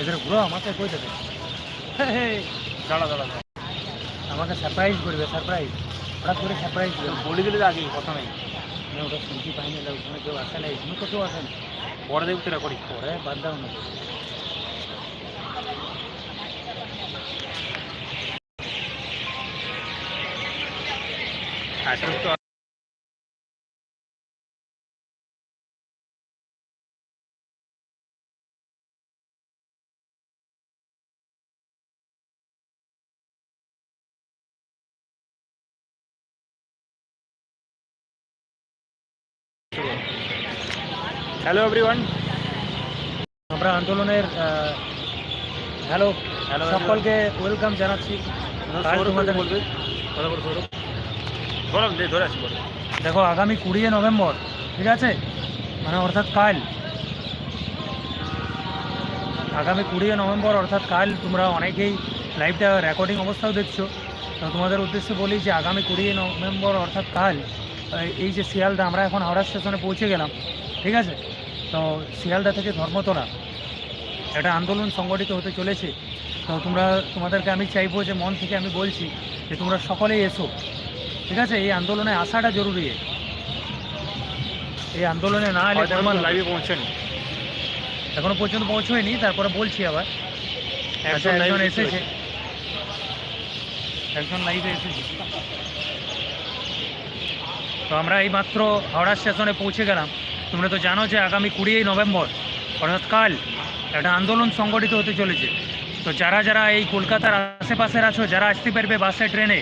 এদের ঘুরো আমাকে কই দেবে? দাঁড়া দাঁড়া। আমাকে সারপ্রাইজ করবে সারপ্রাইজ হঠাৎ করে সারপ্রাইজ দেবে বলে দিলে তো আগে কথা নেই আমি ওটা শুনতে পাইনি ওখানে কেউ আসে না এখানে তো কেউ আসে না পরে দেখতে রেকর্ডিং পরে বাদ দাও না। আসলে তো হ্যালো এভরিওয়ান আমরা আন্দোলনের হ্যালো হ্যালো সকলকে ওয়েলকাম জানাচ্ছি। দেখো আগামী কুড়িয়ে নভেম্বর ঠিক আছে? মানে অর্থাৎ কাল। আগামী কুড়িয়ে নভেম্বর অর্থাৎ কাল তোমরা অনেকেই লাইভটা রেকর্ডিং অবস্থাও দেখছ। তো তোমাদের উদ্দেশ্যে বলি যে আগামী কুড়িয়ে নভেম্বর অর্থাৎ কাল এই যে শিয়ালদা আমরা এখন হাওড়া স্টেশনে পৌঁছে গেলাম ঠিক আছে? তো শিয়ালদা থেকে ধর্মতলা একটা আন্দোলন সংগঠিত হতে চলেছে। তো তোমরা তোমাদেরকে আমি চাইব যে মন থেকে আমি বলছি যে তোমরা সকলেই এসো ঠিক আছে? এই আন্দোলনে আসাটা জরুরি। এই আন্দোলনে না এলে লাইভে পৌঁছেনি। এখনও পর্যন্ত পৌঁছয়নি তারপরে বলছি আবার। আচ্ছা, একজন এসেছে। এসেছে। একজন লাইভে এসেছে। তো আমরা এই মাত্র হাওড়া স্টেশনে পৌঁছে গেলাম। তোমরা তো জানো যে আগামী কুড়ি নভেম্বর, অর্থাৎ কাল, একটা আন্দোলন সংগঠিত হতে চলেছে। তো যারা যারা এই কলকাতার আশেপাশের আছো, যারা আসতে পারবে বাসে, ট্রেনে,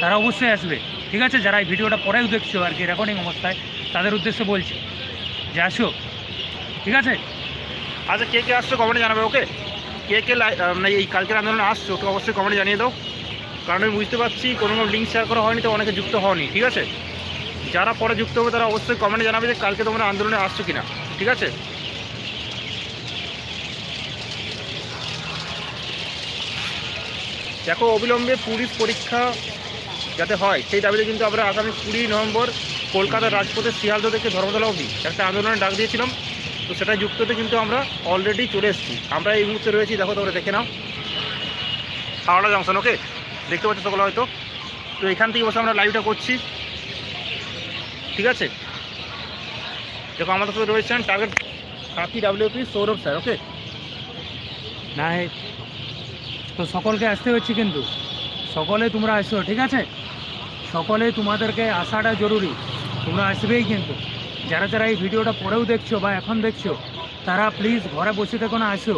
তারা অবশ্যই আসবে। ঠিক আছে? যারা এই ভিডিওটা পরেও দেখছ আর কি রেকর্ডিং অবস্থায়, তাদের উদ্দেশ্যে বলছি। যে আসো। ঠিক আছে? আচ্ছা কে কে আসছো কমেন্টে জানাবে, ওকে? কে কে মানে এই কালকের আন্দোলনে আসছো, ওকে অবশ্যই কমেন্টে জানিয়ে দাও। কারণ আমি বুঝতে পারছি, কোনো লিঙ্ক শেয়ার করা হয়নি, তো অনেকে যুক্ত হওনি। ঠিক আছে? যারা পরে যুক্ত হবে তারা অবশ্যই কমেন্টে জানাবে যে কালকে তোমরা আন্দোলনে আসছো কিনা। ঠিক আছে? দেখো, অবিলম্বে পুলিশ পরীক্ষা যাতে হয়, সেই দাবিতে কিন্তু আমরা আগামী কুড়ি নভেম্বর কলকাতার রাজপথের শিয়ালদা থেকে ধর্মতলা অবধি একটা আন্দোলনের ডাক দিয়েছিলাম। তো সেটা যুক্ত হতে কিন্তু আমরা অলরেডি চলে এসেছি। আমরা এই মুহূর্তে রয়েছি, দেখো তোমরা দেখে নাও। হাওড়া জংশন ওকে দেখতে পাচ্ছ সকলে হয়তো। তো এখান থেকে বসে আমরা লাইভটা করছি। ঠিক আছে? দেখো আমাদের সাথে রয়েছেন target Kanthi WP Sourav sir okay না তো সকলকে আসতে হচ্ছে কিন্তু। সকলে তোমরা আসো, ঠিক আছে? সকলে তোমাদেরকে আসাটা জরুরি। তোমরা আসবেই কিন্তু। যারা যারা এই ভিডিওটা পরেও দেখছ বা এখন দেখছ, তারা প্লিজ ঘরে বসে থেকো না, আসো।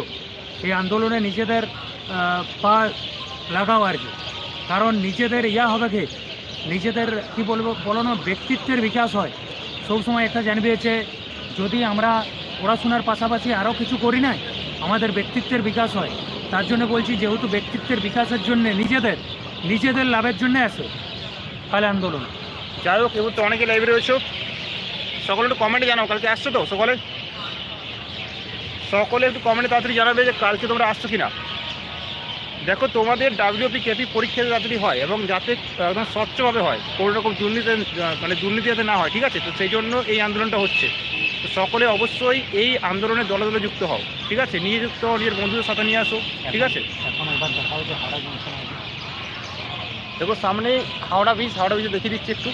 এই আন্দোলনে নিজেদের পা লাগাও আর কি। কারণ নিজেদের ইয়া হবে কি? নিজেদের, কি বলব, বলো না, ব্যক্তিত্বের বিকাশ হয়। সবসময় একটা জানবে যে যদি আমরা পড়াশোনার পাশাপাশি আরও কিছু করি না, আমাদের ব্যক্তিত্বের বিকাশ হয়। তার জন্য বলছি, যেহেতু ব্যক্তিত্বের বিকাশের জন্য নিজেদের নিজেদের লাভের জন্য আসে কাল আন্দোলন। যাই হোক এবার তো অনেকে লাইব্রেরি রয়েছে। সকলে একটু কমেন্টে জানাও, কালকে আসছো তো সকলে? সকলে একটু কমেন্টে তাড়াতাড়ি জানাবে যে কালকে তোমরা আসছো কিনা। দেখো তোমাদের ডাব্লিউপি কেপি পরীক্ষা তাড়াতাড়ি হয় এবং যাতে একদম স্বচ্ছভাবে হয় কোনো রকম দুর্নীতি মানে দুর্নীতি যাতে না হয় ঠিক আছে? তো সেই জন্য এই আন্দোলনটা হচ্ছে। তো সকলে অবশ্যই এই আন্দোলনে দলে দলে যুক্ত হও ঠিক আছে? নিজে যুক্ত হও নিজের বন্ধুদের সাথে নিয়ে আসো ঠিক আছে? দেখা সামনে হাওড়া ব্রিজ হাওড়া ব্রিজে দেখিয়ে দিচ্ছি একটু।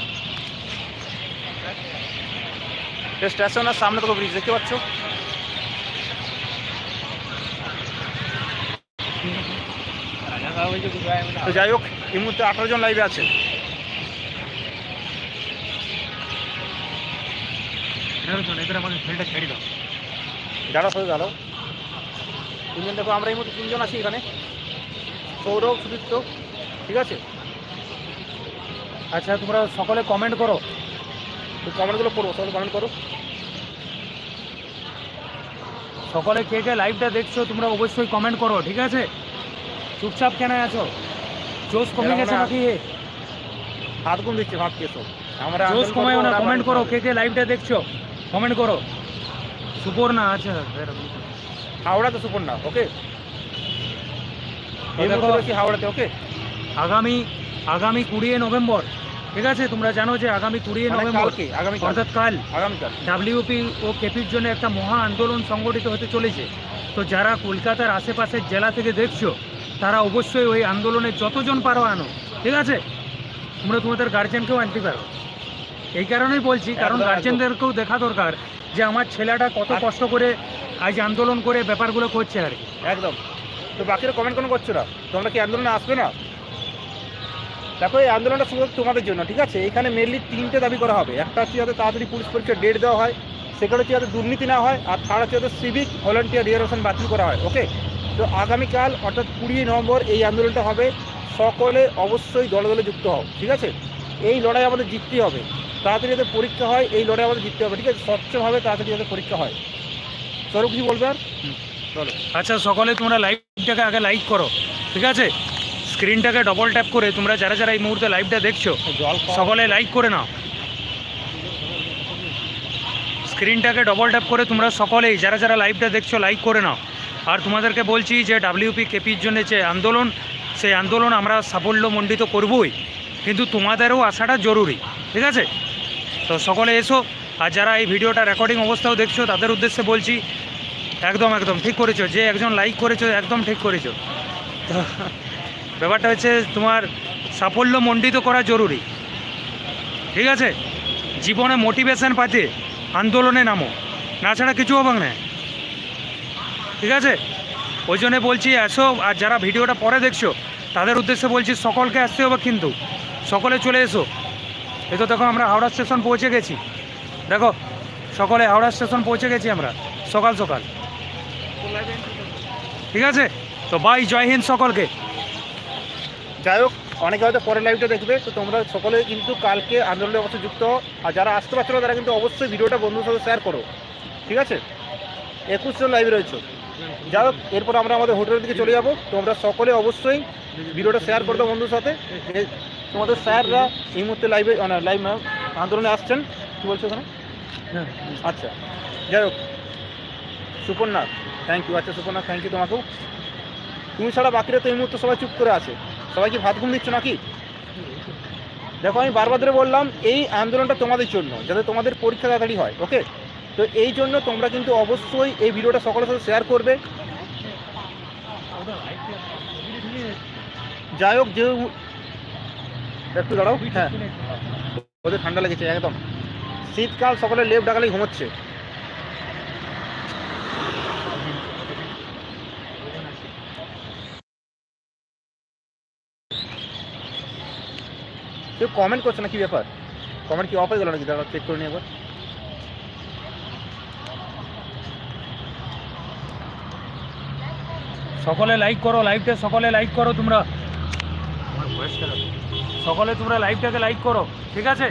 স্টেশন আর সামনে তোকে ব্রিজ দেখতে পাচ্ছ? তো যাই হোক এই মুহূর্তে আঠারো জন লাইভে আছে। দাঁড়াও সাথে দাঁড়াও তিনজন দেখো আমরা এই মুহূর্তে তিনজন আছি এখানে। সৌরভ সুদীপ্ত ঠিক আছে? আচ্ছা তোমরা সকলে কমেন্ট করো। কমেন্টগুলো করব সকলে কমেন্ট করো। সকলে কে কে লাইভটা দেখছ তোমরা অবশ্যই কমেন্ট করো ঠিক আছে? চুপচাপ কেন আছো? জোশ কমে গেছে। নাকি? হাত কম দিচ্ছে ভাত কেসো আমরা জোশ আন্দোলন কমায় না কমেন্ট করো কে কে লাইভটা দেখছ? কমেন্ট করো। সুপর্ণা বের- হাওড়া তো সুপর্ণা ওকে হাওড়াতে ওকে আগামী আগামী কুড়ি নভেম্বর ঠিক আছে? তোমরা জানো যে আগামী কুড়ি মানে নভেম্বর অর্থাৎ কাল ডাব্লিউপি ও কেপির জন্য একটা মহা আন্দোলন সংগঠিত হতে চলেছে। তো যারা কলকাতার আশেপাশের জেলা থেকে দেখছ তারা অবশ্যই ওই আন্দোলনে যতজন পারো আনো ঠিক আছে? তোমরা তোমাদের গার্জেনকেও আনতে পারো। এই কারণেই বলছি কারণ। গার্জেনদেরকেও দেখা দরকার যে আমার ছেলেটা কত কষ্ট করে আজ আন্দোলন করে ব্যাপারগুলো করছে আর কি। একদম। তো বাকিরা কমেন্ট কোনো করছ না? তোমরা কি আন্দোলনে আসবে না? দেখো এই আন্দোলনটা শুধু তোমাদের জন্য ঠিক আছে? এখানে মেনলি তিনটে দাবি করা হবে। একটা হচ্ছে যাতে তাড়াতাড়ি পুলিশ পরীক্ষার ডেট দেওয়া হয় সেকেন্ড হচ্ছে যাতে দুর্নীতি না হয় আর থার্ড হচ্ছে যাতে সিভিক ভলেন্টিয়ার রিজার্ভেশন বাতিল করা হয় ওকে তো আগামীকাল অর্থাৎ কুড়ি নভেম্বর এই আন্দোলনটা হবে। সকলে অবশ্যই দলে দলে যুক্ত হও ঠিক আছে? এই লড়াই আমাদের জিততেই হবে। তাড়াতাড়ি যাতে পরীক্ষা হয় এই লড়াই আমাদের জিততে হবে ঠিক আছে? স্বচ্ছভাবে তাড়াতাড়ি যাতে পরীক্ষা হয়। সৌরভ কিছু বলবে আর? চলো। আচ্ছা সকলে তোমরা লাইভটাকে আগে লাইক করো ঠিক আছে? স্ক্রিনটাকে ডবল ট্যাপ করে তোমরা যারা যারা এই মুহূর্তে লাইভটা দেখছ সকলে লাইক করে নাও। স্ক্রিনটাকে ডবল ট্যাপ করে তোমরা সকলেই যারা যারা লাইভটা দেখছ লাইক করে নাও। আর তোমাদেরকে বলছি যে ডাব্লিউপি কেপির জন্য যে আন্দোলন, সেই আন্দোলন আমরা সাফল্যমণ্ডিত করবই, কিন্তু তোমাদেরও আসাটা জরুরি, ঠিক আছে? তো সকলে এসো, আর যারা এই ভিডিওটা রেকর্ডিং অবস্থাও দেখছ, তাদের উদ্দেশ্যে বলছি, একদম একদম ঠিক করেছ, যে একজন লাইক করেছ, একদম ঠিক করেছ। তো ব্যাপারটা হচ্ছে তোমার সাফল্যমণ্ডিত করা জরুরি, ঠিক আছে? জীবনে মোটিভেশন পাতে আন্দোলনে নামো, না ছাড়া কিছু হবে না। ঠিক আছে? ওই জন্যে বলছি, এসো আর যারা ভিডিওটা পরে দেখছ, তাদের উদ্দেশ্যে বলছি, সকলকে আসতে হবে কিন্তু। সকলে চলে এসো। এই তো দেখো, আমরা হাওড়া স্টেশন পৌঁছে গেছি। দেখো, সকলে হাওড়া স্টেশন পৌঁছে গেছি আমরা, সকাল সকাল। ঠিক আছে? তো বাই, জয় হিন্দ সকলকে। যাই হোক, অনেকে হয়তো পরের লাইভটা দেখবে, তো তোমরা সকলে কিন্তু কালকে আন্দোলনের অবশ্যই যুক্ত আর যারা আসতে পারছ না, তারা কিন্তু অবশ্যই ভিডিওটা বন্ধুর সাথে শেয়ার করো। ঠিক আছে? একুশ জন লাইভে রয়েছে। যাই হোক এরপর আমরা আমাদের হোটেলের দিকে চলে যাব। তোমরা সকলে অবশ্যই ভিডিওটা শেয়ার করে দাও বন্ধুর সাথে। তোমাদের স্যাররা এই মুহূর্তে লাইভে লাইভ আন্দোলনে আসছেন। কী বলছো ওখানে? আচ্ছা। যাই হোক সুপর্ণা থ্যাংক ইউ আচ্ছা সুপর্ণা থ্যাংক ইউ তোমাকেও। তুমি ছাড়া বাকিরা তো এই মুহূর্তে সবাই চুপ করে আছে। সবাই কি ভাত ঘুম দিচ্ছ নাকি? দেখো আমি বারবার ধরে বললাম এই আন্দোলনটা তোমাদের জন্য যাতে তোমাদের পরীক্ষা তাড়াতাড়ি হয় ওকে তো এই জন্য তোমরা কিন্তু অবশ্যই এই ভিডিওটা সকলের সাথে শেয়ার করবে। যাই হোক যে একটু দাঁড়াও হ্যাঁ। ওদের ঠান্ডা লেগেছে একদম। শীতকাল সকলে লেপ ডাকালেই ঘুমোচ্ছে। কেউ কমেন্ট করছে না, কি ব্যাপার? কমেন্ট কি অফ হয়ে গেল নাকি? দাঁড়া চেক করে নিয়ে একবার। সকলে লাইক করো লাইভটা সকলে লাইক করো তোমরা। সকলে তোমরা লাইভটাকে লাইক করো ঠিক আছে?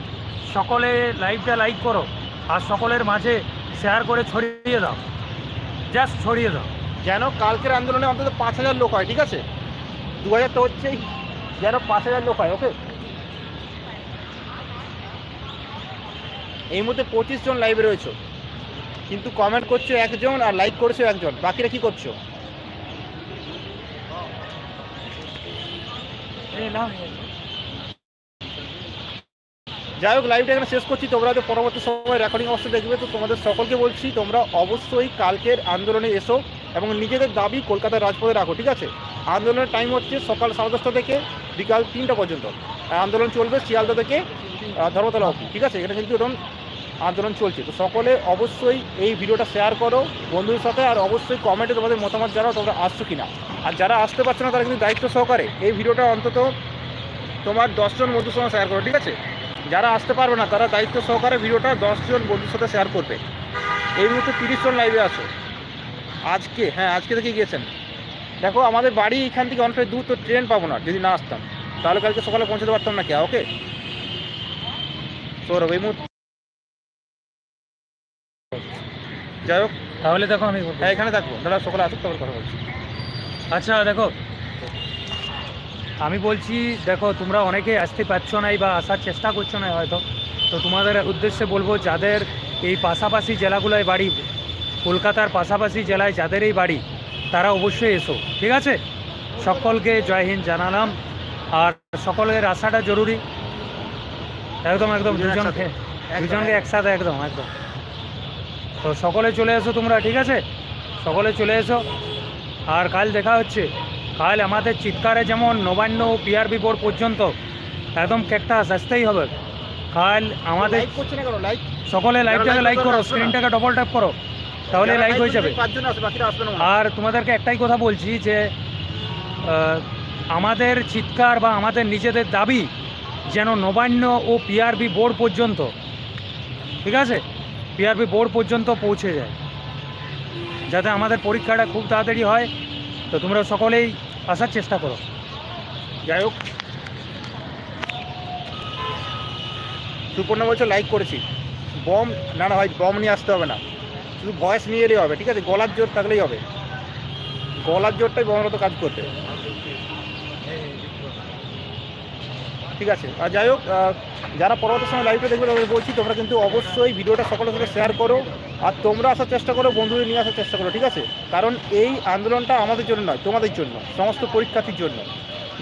সকলে লাইভটা লাইক করো আর সকলের মাঝে শেয়ার করে ছড়িয়ে দাও। জাস্ট ছড়িয়ে দাও। যেন কালকের আন্দোলনে অন্তত পাঁচ হাজার লোক হয় ঠিক আছে? দু হাজার তো হচ্ছেই যেন পাঁচ হাজার লোক হয় ওকে এই মুহূর্তে পঁচিশ জন লাইভে রয়েছে। কিন্তু কমেন্ট করছ একজন আর লাইক করছ একজন বাকিরা কি করছ? যাই হোক লাইভটা এখানে শেষ করছি। তোমরা তো পরবর্তী সময় রেকর্ডিং অবস্থা দেখবে, তো তোমাদের সকলকে বলছি, তোমরা অবশ্যই কালকের আন্দোলনে এসো এবং নিজেদের দাবি কলকাতার রাজপথে রাখো, ঠিক আছে? আন্দোলনের টাইম হচ্ছে সকাল সাড়ে দশটা থেকে বিকাল তিনটা পর্যন্ত। আন্দোলন চলবে শিয়ালদা থেকে ধর্মতলা অবধি, ঠিক আছে? এটা কিন্তু এখন আন্দোলন চলছে। তো সকলে অবশ্যই এই ভিডিওটা শেয়ার করো বন্ধুদের সাথে আর অবশ্যই কমেন্টে তোমাদের মতামত জানাও তোমরা আসছো কিনা। আর যারা আসতে পারছ না তারা কিন্তু দায়িত্ব সহকারে এই ভিডিওটা অন্তত তোমার দশজন বন্ধুর সঙ্গে শেয়ার করো, ঠিক আছে? যারা আসতে পারবে না তারা দায়িত্ব সহকারে ভিডিওটা দশজন বন্ধুর সাথে শেয়ার করবে। এই মুহূর্তে তিরিশ জন লাইভে আছো। আজকে হ্যাঁ আজকে থেকে গিয়েছেন। দেখো, আমাদের বাড়ি এখান থেকে অনেকটা দূর, তো ট্রেন পাবো না, যদি না আসতাম। তাহলে কালকে সকালে পৌঁছতে পারতাম না কে ওকে? সৌরভ, এই মুহূর্তে যাই হোক তাহলে দেখো আমি হ্যাঁ এখানে থাকব। দাদা সকালে আসুক তারপর কথা বলছি। আচ্ছা দেখো আমি বলছি দেখো তোমরা অনেকে আসতে পারছ না বা আসার চেষ্টা করছ না হয়তো। তো তোমাদের উদ্দেশ্যে বলব যাদের এই পাশাপাশি জেলাগুলোয় বাড়ি কলকাতার পাশাপাশি জেলায় যাদের এই বাড়ি তারা অবশ্যই এসো ঠিক আছে? সকলকে জয় হিন্দ জানালাম। আর সকলের আসাটা জরুরি। একদম একদম দুজন দুজন দুজনকে একসাথে একদম একদম। তো সকলে চলে এসো তোমরা ঠিক আছে? সকলে চলে এসো। আর কাল দেখা হচ্ছে। কাল আমাদের চিৎকারে যেমন নবান্ন পিআরবি বোর্ড পর্যন্ত একদম ক্যাকটাস আসতেই হবে। কাল আমাদের সকলে লাইভটাকে like লাইক করো। স্ক্রিনটাকে ডবল ট্যাপ করো তাহলে লাইক হয়ে যাবে। আর তোমাদেরকে একটাই কথা বলছি যে আমাদের চিৎকার বা আমাদের নিজেদের দাবি যেন নবান্ন ও পিআরবি বোর্ড পর্যন্ত ঠিক আছে? পিআরবি বোর্ড পর্যন্ত পৌঁছে যায়। যাতে আমাদের পরীক্ষাটা খুব তাড়াতাড়ি হয়, তো তোমরা সকলেই আসার চেষ্টা করো। যাই হোক। সুপর্ণ বলছে লাইক করেছি। বম, না না হয় বম নিয়ে আসতে হবে না। শুধু ভয়েস নিয়ে এলেই হবে, ঠিক আছে? গলার জোর থাকলেই হবে। গলার জোরটাই বমের মতো কাজ করতে ঠিক আছে। আর যাই হোক যারা পরবর্তী সময় লাইভটা দেখবে তাদের বলছি, তোমরা কিন্তু অবশ্যই ভিডিওটা সকলের সাথে শেয়ার করো আর তোমরা আসার চেষ্টা করো, বন্ধুদের নিয়ে আসার চেষ্টা করো, ঠিক আছে? কারণ এই আন্দোলনটা আমাদের জন্য নয়, তোমাদের জন্য, সমস্ত পরীক্ষার্থীর জন্য।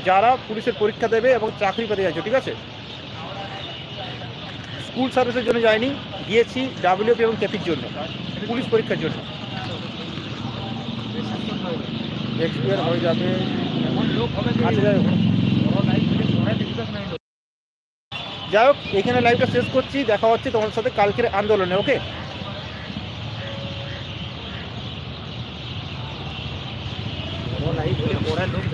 যারা পুলিশের পরীক্ষা দেবে এবং চাকরি পেতে যাচ্ছে, ঠিক আছে? স্কুল সার্ভিসের জন্য যায়নি গিয়েছি ডাব্লিউপি এবং কেপির জন্য, পুলিশ পরীক্ষার জন্য। এক্সপিয়ার হয়ে যাবে। আচ্ছা যাই হোক। যাই হোক, এখানে লাইভটা শেষ করছি। দেখা হচ্ছে তোমাদের সাথে কালকের আন্দোলনে ওকে লাইভ লোক